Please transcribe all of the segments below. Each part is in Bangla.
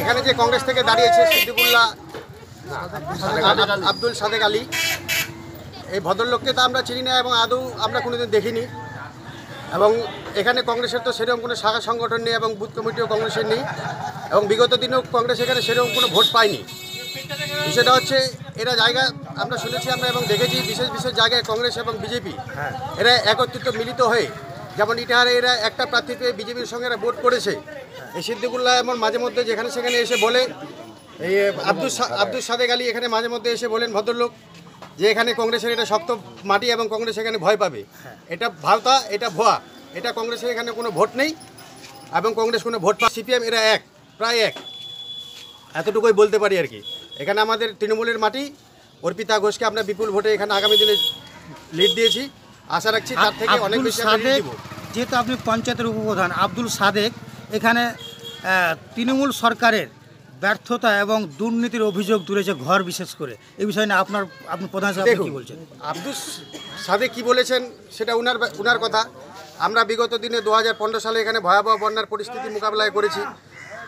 এখানে যে কংগ্রেস থেকে দাঁড়িয়েছে সিদ্দিকুল্লাহ আব্দুল সাদেক আলী এই ভদ্রলোককে তো আমরা চিনি না এবং আদৌ আমরা কোনোদিন দেখিনি। এবং এখানে কংগ্রেসের তো সেরকম কোনো শাখা সংগঠন নেই এবং বুথ কমিটিও কংগ্রেসের নেই। এবং বিগত দিনেও কংগ্রেস এখানে সেরকম কোনো ভোট পায়নি। বিষয়টা হচ্ছে এরা জায়গা আমরা শুনেছি আমরা এবং দেখেছি বিশেষ বিশেষ জায়গায় কংগ্রেস এবং বিজেপি এরা একত্রিত মিলিত হয়ে যেমন ইটাহারে এরা একটা প্রার্থী পেয়ে বিজেপির সঙ্গে এরা ভোট করেছে। এই সিদ্দিকুল্লাহ এমন মাঝে মধ্যে যেখানে সেখানে এসে বলে, এই আব্দুল আব্দুল সাদেক আলী এখানে মাঝে মধ্যে এসে বলেন ভদ্রলোক যে এখানে কংগ্রেসের এটা শক্ত মাটি এবং কংগ্রেস এখানে ভয় পাবে। এটা ভাওতা, এটা ভুয়া। এটা কংগ্রেসের এখানে কোনো ভোট নেই এবং কংগ্রেস কোনো ভোট পা সিপিএম এরা এক, প্রায় এক। এতটুকুই বলতে পারি আর কি। এখানে আমাদের তৃণমূলের মাটি। অর্পিতা ঘোষকে আমরা বিপুল ভোটে এখানে আগামী দিনে লিড দিয়েছি। আশা রাখছি তার থেকে অনেক বেশি সাদেক যেহেতু আপনি পঞ্চায়েতের উপপ্রধান আব্দুল সাদেক এখানে তৃণমূল সরকারের ব্যর্থতা এবং দুর্নীতির অভিযোগ তুলেছে ঘর বিশেষ করে। এই বিষয়ে নিয়ে আপনার আপনি প্রধান কি বলছেন? আব্দুল সাদেক কি বলেছেন সেটা উনার উনার কথা। আমরা বিগত দিনে দু হাজার পনেরো সালে এখানে ভয়াবহ বন্যার পরিস্থিতি মোকাবেলায় করেছি।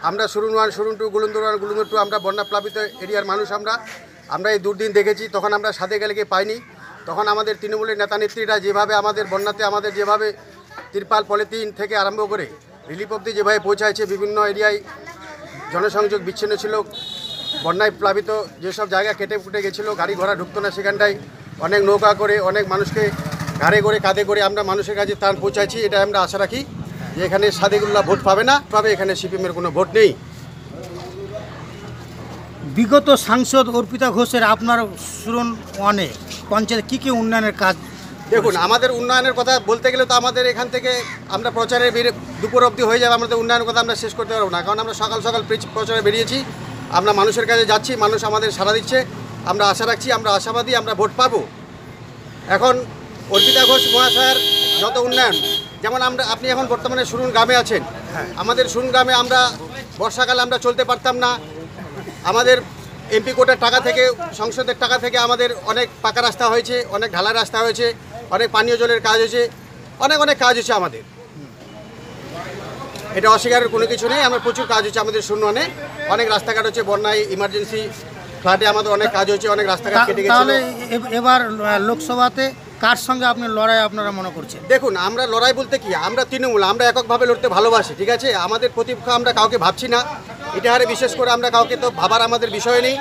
আমরা সুরুন ওয়ান সুরুন টু গুলুন্দর ওয়ান গুলুন্দর টু আমরা বন্যা প্লাবিত এরিয়ার মানুষ আমরা। আমরা এই দুর্দিন দেখেছি তখন আমরা সাদেক আলীকে পাইনি। তখন আমাদের তৃণমূলের নেতা নেত্রীরা যেভাবে আমাদের বন্যাতে আমাদের যেভাবে তিরপাল পলিথিন থেকে আরম্ভ করে রিলিফ অব্দি যেভাবে পৌঁছাইছে, বিভিন্ন এরিয়ায় জনসংযোগ বিচ্ছিন্ন ছিল, বন্যায় প্লাবিত যেসব জায়গা কেটে ফুটে গেছিল, গাড়ি ঘোড়া ঢুকতো না সেখানটায়, অনেক নৌকা করে, অনেক মানুষকে ঘাড়ে করে, কাঁধে করে আমরা মানুষের কাছে ত্রাণ পৌঁছাইছি, এটা আমরা আশা রাখি যে এখানে সাদেকুল্লাহ ভোট পাবে না পাবে এখানে সিপিএমের কোনো ভোট নেই। বিগত সাংসদ অর্পিতা ঘোষের আপনার সুরন ওয়ানে পঞ্চায়েত কী কী উন্নয়নের কাজ দেখুন আমাদের উন্নয়নের কথা বলতে গেলে তো আমাদের এখান থেকে আমরা প্রচারে বেরিয়ে দুপুর অবধি হয়ে যাবে আমাদের উন্নয়নের কথা আমরা শেষ করতে পারব না কারণ আমরা সকাল সকাল প্রেচ- প্রচারে বেরিয়েছি আমরা মানুষের কাছে যাচ্ছি মানুষ আমাদের সাড়া দিচ্ছে আমরা আশা রাখছি আমরা আশাবাদী আমরা ভোট পাবো। এখন অর্পিতা ঘোষ মহাশয়ের যত উন্নয়ন যেমন আমরা আপনি এখন বর্তমানে সুরুন গ্রামে আছেন আমাদের সুরুন গ্রামে আমরা বর্ষাকালে আমরা চলতে পারতাম না আমাদের এমপি কোটার টাকা থেকে সংসদের টাকা থেকে আমাদের অনেক পাকা রাস্তা হয়েছে অনেক ঢালা রাস্তা হয়েছে অনেক পানীয় জলের কাজ হয়েছে অনেক অনেক কাজ হয়েছে আমাদের। এটা অস্বীকারের কোনো কিছু নেই আমার প্রচুর কাজ হচ্ছে আমাদের শূন্য অনেক অনেক রাস্তাঘাট হচ্ছে বন্যায় ইমার্জেন্সি ফ্লাডে আমাদের অনেক কাজ হয়েছে অনেক রাস্তাঘাট কেটে গেছে তাহলে এবার লোকসভাতে কার সঙ্গে আপনি লড়াই আপনারা মনে করছেন? দেখুন আমরা লড়াই বলতে কি আমরা তৃণমূল আমরা এককভাবে লড়তে ভালোবাসি ঠিক আছে? আমাদের প্রতিপক্ষ আমরা কাউকে ভাবছি না। ইটাহারে বিশেষ করে আমরা কাউকে তো ভাবার আমাদের বিষয় নেই।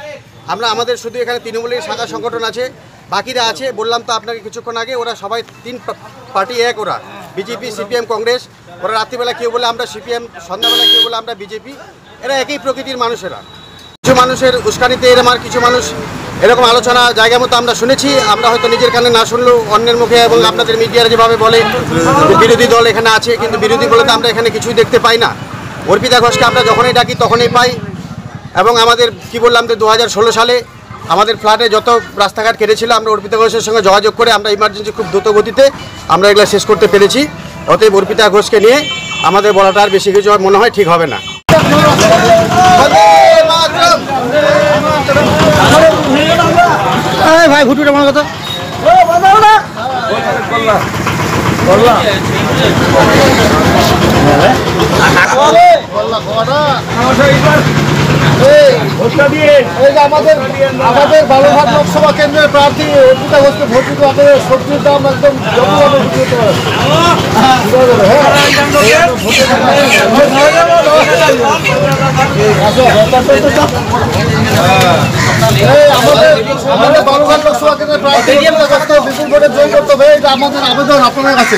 আমরা আমাদের শুধু এখানে তৃণমূলের শাখা সংগঠন আছে, বাকিরা আছে। বললাম তো আপনাকে কিছুক্ষণ আগে, ওরা সবাই তিন পার্টি এক ওরা, বিজেপি, সিপিএম, কংগ্রেস। ওরা রাত্রিবেলা কেউ বলে আমরা সিপিএম, সন্ধ্যাবেলা কেউ বলে আমরা বিজেপি। এরা একই প্রকৃতির মানুষেরা। কিছু মানুষের উস্কানিতে এরম আর কিছু মানুষ, এরকম আলোচনা জায়গা মতো আমরা শুনেছি। আমরা হয়তো নিজের কানে না শুনলেও অন্যের মুখে এবং আপনাদের মিডিয়ার যেভাবে বলে বিরোধী দল এখানে আছে, কিন্তু বিরোধী বলে তো আমরা এখানে কিছুই দেখতে পাই না। অর্পিতা ঘোষকে আমরা যখনই ডাকি তখনই পাই। এবং আমাদের, কি বললাম যে দু হাজার ষোলো সালে আমাদের ফ্ল্যাটে যত রাস্তাঘাট কেটেছিল, আমরা অর্পিতা ঘোষের সঙ্গে যোগাযোগ করে আমরা ইমার্জেন্সি খুব দ্রুত গতিতে আমরা এগুলো শেষ করতে পেরেছি। অতএব অর্পিতা ঘোষকে নিয়ে আমাদের বলাটা আর বেশি কিছু মনে হয় ঠিক হবে না এই ভাই ঘুটুটা মনে কথা এই যে আমাদের আমাদের বালুরঘাট লোকসভা কেন্দ্রের প্রার্থী অর্পিতা ঘোষকে ভোট দিতে আপনাদের সবজির দাম একদম জমভাবে আমাদের লোকসভা কেন্দ্রের প্রার্থী বিপুল ভোটে জয় করতে হবে। এটা আমাদের আবেদন আপনাদের কাছে।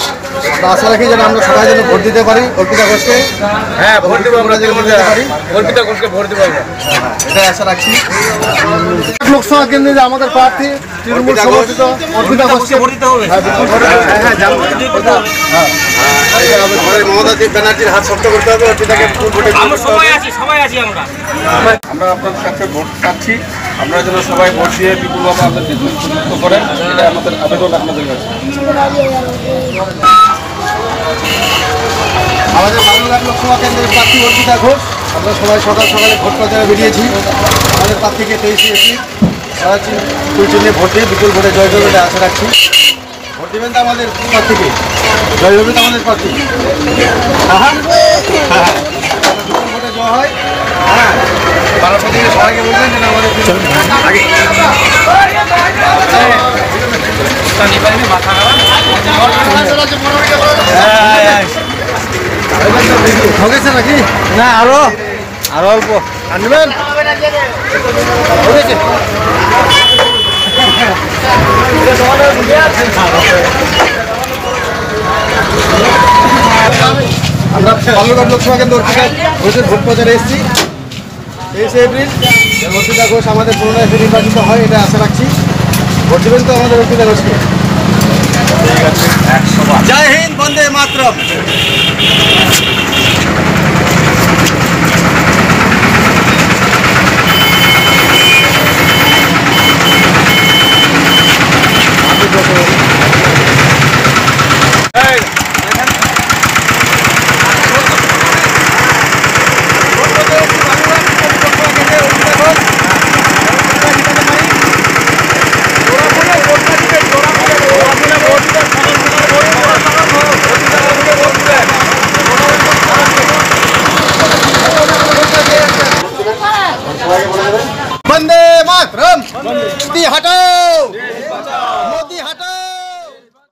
আশা রাখি যেন আমরা সবাই যেন ভোট দিতে পারি অর্পিতা ঘোষকে। হ্যাঁ ভোট দেবো আমরা যেন ভোট দিতে পারি। অর্পিতা ঘোষকে ভোট দেবো এটাই আশা রাখছি। লোকসভা কেন্দ্রে যে আমাদের প্রার্থী তৃণমূল সমর্থিত অর্পিতা ঘোষকে ভোট দিতে হবে। হ্যাঁ হ্যাঁ হ্যাঁ যাব হ্যাঁ মমতা ব্যানার্জির হাত শক্ত করতে হবে অর্পিতাকে ভোটে আমরা আপনাদের কাছে ভোট চাচ্ছি। আমরা যেন সবাই ভোট দিয়ে বিপুলভাবে আপনাদের করেন এটা আমাদের আবেদন আপনাদের কাছে। আমাদের বালুরঘাট লোকসভা কেন্দ্রের প্রার্থী অর্পিতা ঘোষ। আমরা সবাই সকাল সকালে ভোট প্রচারে বেরিয়েছি। আমাদের প্রার্থীকে তেইশে এপ্রিল ফুল চিহ্নে ভোট দিয়ে বিপুল ভোটে জয় করবে আশা রাখছি। ভোট দেবেন তো আমাদের প্রার্থীকে। জয় হবে তো আমাদের প্রার্থী। হ্যাঁ হ্যাঁ বিপুল ভোটে জয় হয়। হ্যাঁ। সবাইকে বলবেন যেন আমাদের আগে নাকি না, আরও। আরও অল্প। আনবেন? আমরা বালুরঘাট লোকসভা কেন্দ্র ঘোষের ভোট প্রচারে এসেছি তেইশে ঘোষ আমাদের পুনরায় নির্বাচিত হয় এটা আশা রাখছি ভোট দেবেন তো আমাদের অর্পিতা ঘোষকে জয় হিন্দ, বন্দে মাতরম।